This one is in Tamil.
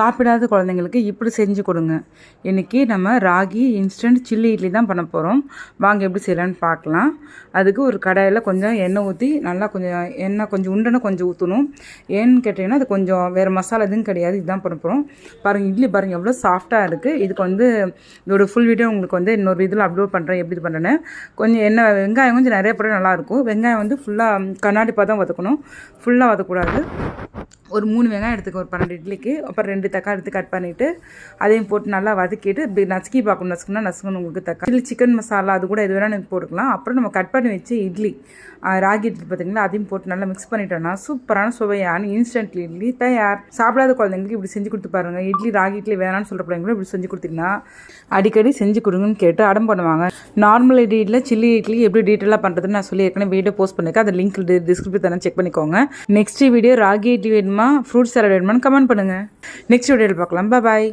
சாப்பிடாத குழந்தைங்களுக்கு இப்படி செஞ்சு கொடுங்க. இன்றைக்கி நம்ம ராகி இன்ஸ்டன்ட் சில்லி இட்லி தான் பண்ண போகிறோம் வாங்க எப்படி செய்யலான்னு பார்க்கலாம். அதுக்கு ஒரு கடாயில் கொஞ்சம் எண்ணெய் ஊற்றி நல்லா கொஞ்சம் எண்ணெய் கொஞ்சம் உண்டனை கொஞ்சம் ஊற்றணும் ஏன்னு கேட்டிங்கன்னா அது கொஞ்சம் வேறு மசாலா எதுவும் கிடையாது. இதுதான் பண்ண போகிறோம் பாருங்கள் இட்லி பாருங்கள் எவ்வளோ சாஃப்டாக இருக்குது இதுக்கு வந்து இதோட ஃபுல் வீடியோ உங்களுக்கு வந்து இன்னொரு இதில் அப்லோட் பண்ணுறேன் எப்படி பண்ணுறேன்னு கொஞ்சம் எண்ணெய் வெங்காயம் கொஞ்சம் நிறைய போட நல்லாயிருக்கும் வெங்காயம் வந்து ஃபுல்லாக கண்ணாடி பார்த்தா வதக்கணும். ஃபுல்லாக வதக்கூடாது ஒரு மூணு வெங்காயம் எடுத்துக்கோ ஒரு பன்னெண்டு இட்லிக்கு அப்புறம் ரெண்டு தக்காளி எடுத்து கட் பண்ணிவிட்டு அதையும் போட்டு நல்லா வதக்கிட்டு இப்படி நசுக்கி பார்க்கணும் நசுக்கணும் நசுக்கணும் உங்களுக்கு தக்காளி. சில்லி சிக்கன் மசாலா அது கூட எது வேணாலும் நீங்கள் போட்டுக்கலாம். அப்புறம் நம்ம கட் பண்ணி வச்சு இட்லி ராகி இட்லி பார்த்தீங்களா அதையும் போட்டு நல்லா மிக்ஸ் பண்ணிட்டோம்னா சூப்பரான சுவையான இன்ஸ்டன்ட் இட்லி தயார். சாப்பிடாத குழந்தைங்களுக்கு இப்படி செஞ்சு கொடுத்து பாருங்க. இட்லி ராகி இட்லி வேணாம்னு சொல்கிற பிள்ளைங்களும் இப்படி செஞ்சு கொடுத்தீங்கன்னா அடிக்கடி செஞ்சு கொடுங்கன்னு கேட்டு அடம் பண்ணுவாங்க. நார்மல் இட்லியில் சில்லி இட்லி எப்படி டீட்டெயிலாக பண்ணுறதுன்னு நான் சொல்லி ஏற்கனவே வீடியோ போஸ்ட் பண்ணியிருக்கேன் அந்த லிங்க் டிஸ்கிரிப்ஷன் தானே செக் பண்ணிக்கோங்க. நெக்ஸ்ட் வீடியோ ராகி இட்லி வேணுமா ஃப்ரூட் சாலட் வேணுமான்னு கமெண்ட் பண்ணுங்கள் நெக்ஸ்ட் வீடியோவில் பார்க்கலாம். பாய்